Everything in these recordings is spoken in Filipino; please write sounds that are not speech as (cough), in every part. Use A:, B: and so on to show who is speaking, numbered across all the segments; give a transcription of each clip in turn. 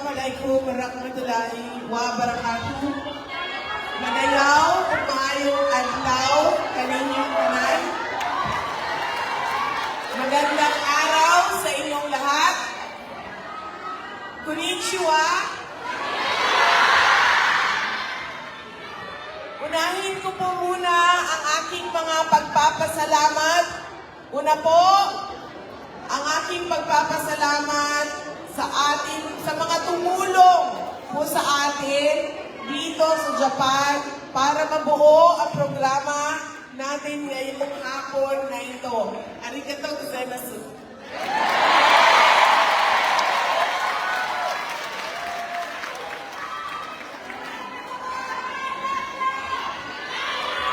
A: alaikum warahmatullahi wabarakatuh. Madayaw, maayong adlaw, kaninyong. Magandang araw sa inyong lahat. Konnichiwa. Unahin ko po muna ang aking mga pagpapasalamat. Una po, ang aking pagpapasalamat sa ating sa mga tumulong po sa atin dito sa Japan para mabuo ang programa natin ngayong hapon na ito. Arigato gozaimasu.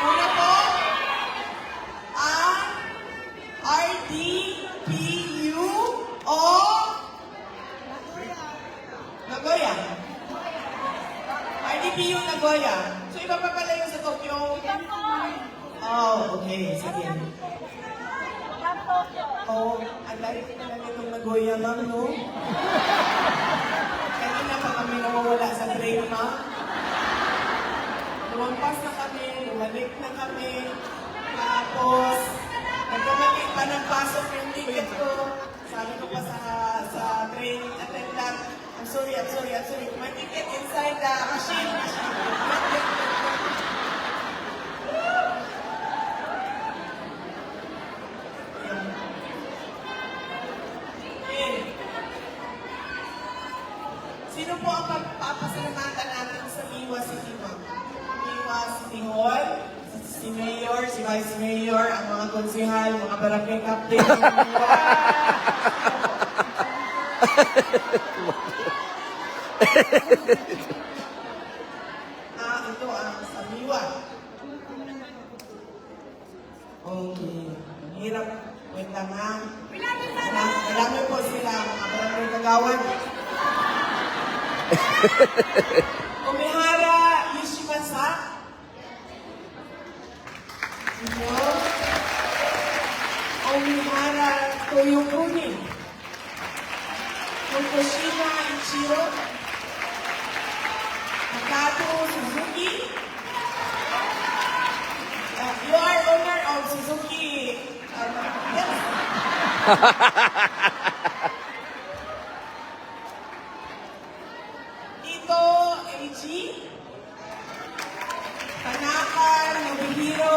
A: Una po, ang RDPU o Nagoya. RDPU Nagoya. So iba pa pala yung sa Tokyo? Oh, okay. Sige. Oh, ang lari ko na itong Nagoya, ma'am, no? Kanina pa kami nawawala sa train, ma'am. Lumampas na kami, lumalik na kami. Sorry, I'm sorry, I'm sorry. My ticket inside the machine. Sino po ang pagpapasalamatan natin sa Miwa City, ma'am? Miwa City Hall, si Mayor, si Vice Mayor, ang mga konsihal, mga barangay captain Miwa. (laughs) ah, ito ang sa Miwa. Okay. Hirap. Wait lang ha. Kailangan po sila, mga barangay kagawad. Umihara Yishimasa. Ino. Umihara Toyokuni. Fukushima Ichiro. Makato Suzuki. Uh, you are owner of Suzuki. Um, yes. (laughs) Tito AG, Panakan, Nobuhiro,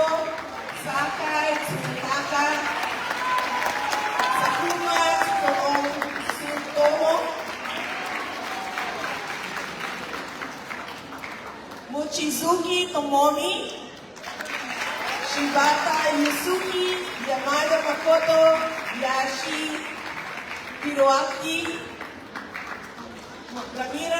A: Mochizuki Tomomi, Shibata Yusuki, Yamada Makoto, Yashi, Hiroaki, Ramirez